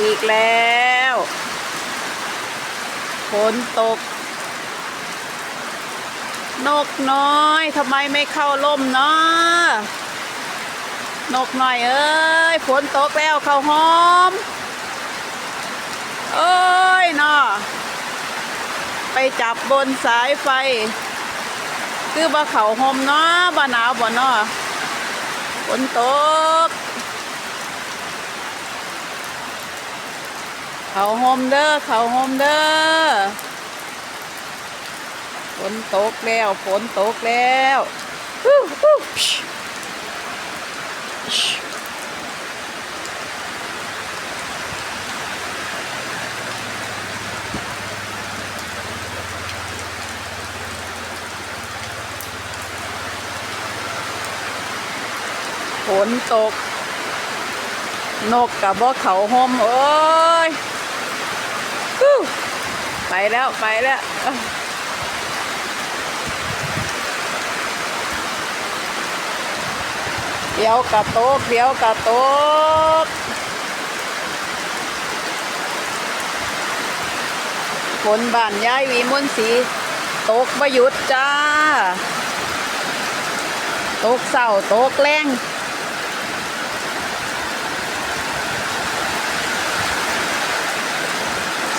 อีกแล้วฝนตก นกน้อยทำไมไม่เข้าร่มเนาะนกน้อยเอ้ยฝนตกแล้วเข้าหอม เอ้ยเนาะไปจับบนสายไฟ คือบ่เขาหอมเนาะบ่หนาวบ่เนาะฝนตก เขาโฮมเด้อเขาโฮมเด้อฝนตกแล้วฝนตกแล้วฝนตก นกกับบ่เขาโฮมโอ้ แล้วไปแล้วเดี๋ยวกระโตกเดี๋ยวกระโตกฝนบ้านย้ายวีมุนสีตกประยุดจ้า ตกเศร้าตกแรง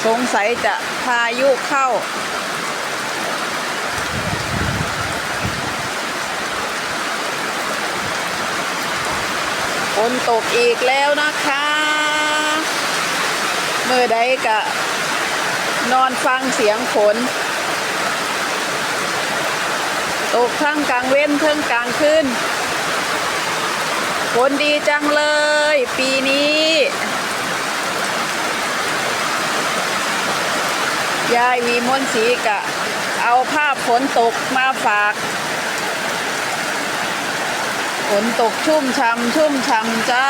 สงสัยจะายุเข้า ฝนตกอีกแล้วนะคะ เมื่อใดกะ นอนฟังเสียงฝน ตกทั้งกลางเว้นทั้งกลางคืนฝนดีจังเลย ปีนี้ ยายวีมนต์ศรีกะ เอาภาพฝนตกมาฝากฝนตกชุ่มช่ำชุ่มช่ำจ้า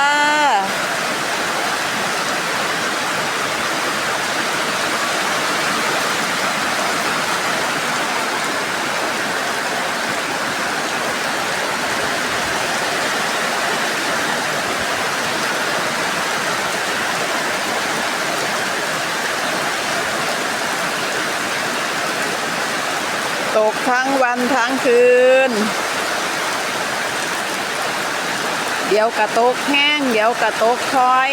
ตกทั้งวันทั้งคืน เดี๋ยวกระตกแห้ง เดี๋ยวกระตกคอย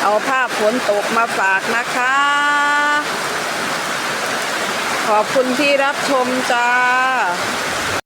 เอาภาพฝนตกมาฝากนะคะ ขอบคุณที่รับชมจ้า